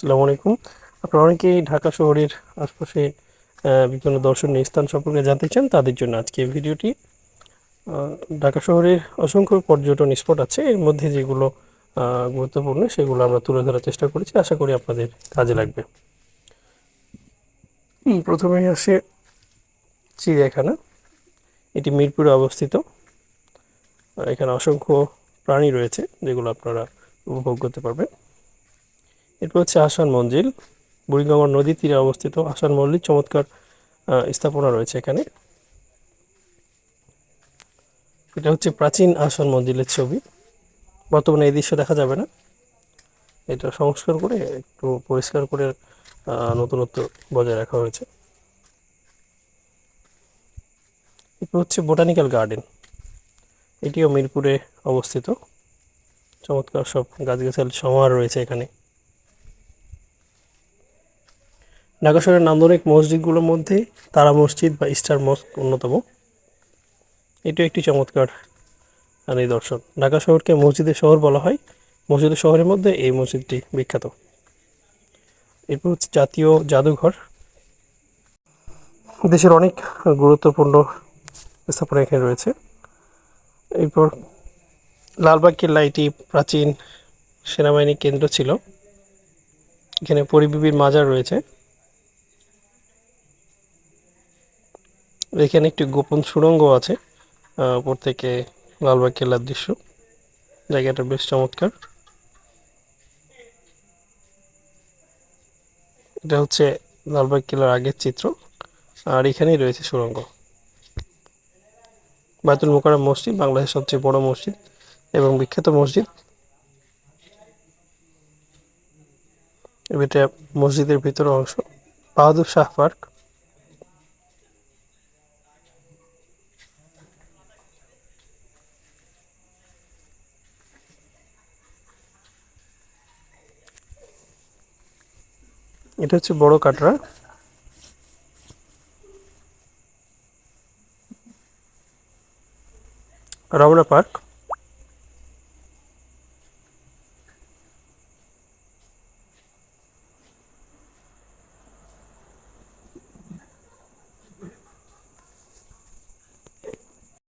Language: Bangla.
আসসালামু আলাইকুম। আপনারা অনেকেই ঢাকা শহরের আশপাশে বিভিন্ন দর্শনীয় স্থান সম্পর্কে জানতে চান তাদের জন্য আজকে ভিডিওটি। ঢাকা শহরের অসংখ্য পর্যটন স্পট আছে এর মধ্যে যেগুলো গুরুত্বপূর্ণ সেগুলো আমরা তুলে ধরার চেষ্টা করেছি। আশা করি আপনাদের কাজে লাগবে। হুম, প্রথমেই আসে চিড়িয়াখানা। এটি মিরপুরে অবস্থিত। এখানে অসংখ্য প্রাণী রয়েছে যেগুলো আপনারা উপভোগ করতে পারবেন। এরপর হচ্ছে আসান মঞ্জিল, বুড়িগঙ্গা নদীর তীরে অবস্থিত আসান মল্লিক চমৎকার স্থাপনা রয়েছে এখানে। এটা হচ্ছে প্রাচীন আসান মঞ্জিলের ছবি। বর্তমানে এই দৃশ্য দেখা যাবে না। এটা সংস্কার করে, একটু পরিষ্কার করে নতুনত্ব বজায় রাখা হয়েছে। এরপর হচ্ছে বোটানিক্যাল গার্ডেন। এটিও মিরপুরে অবস্থিত। চমৎকার সব গাছগাছালি সমাহার রয়েছে এখানে। ঢাকা শহরের নান্দনিক মসজিদগুলোর মধ্যে তারা মসজিদ বা স্টার মস্ক অন্যতম। এটিও একটি চমৎকার নিদর্শন ঢাকা শহরকে মসজিদের শহর বলা হয়। মসজিদের শহরের মধ্যে এই মসজিদটি বিখ্যাত। এরপর হচ্ছে জাতীয় জাদুঘর। দেশের অনেক গুরুত্বপূর্ণ স্থাপনা এখানে রয়েছে। এরপর লালবাগ কেল্লা এটি প্রাচীন সেনাবাহিনী কেন্দ্র ছিল। এখানে পরিবিবির মাজার রয়েছে। এখানে একটি গোপন সুড়ঙ্গ আছে উপর থেকে লালবাগ কেল্লার দৃশ্য। জায়গাটা বেশ চমৎকার। এটা হচ্ছে লালবাগ কেল্লার আগের চিত্র, আর এখানেই রয়েছে সুড়ঙ্গ। বায়তুল মোকাররম মসজিদ, বাংলাদেশের সবচেয়ে বড় মসজিদ এবং বিখ্যাত মসজিদ। এটা মসজিদের ভিতর অংশ, বাহাদুর শাহ পার্ক। এটা হচ্ছে বড় কাটরা। রমনা পার্ক।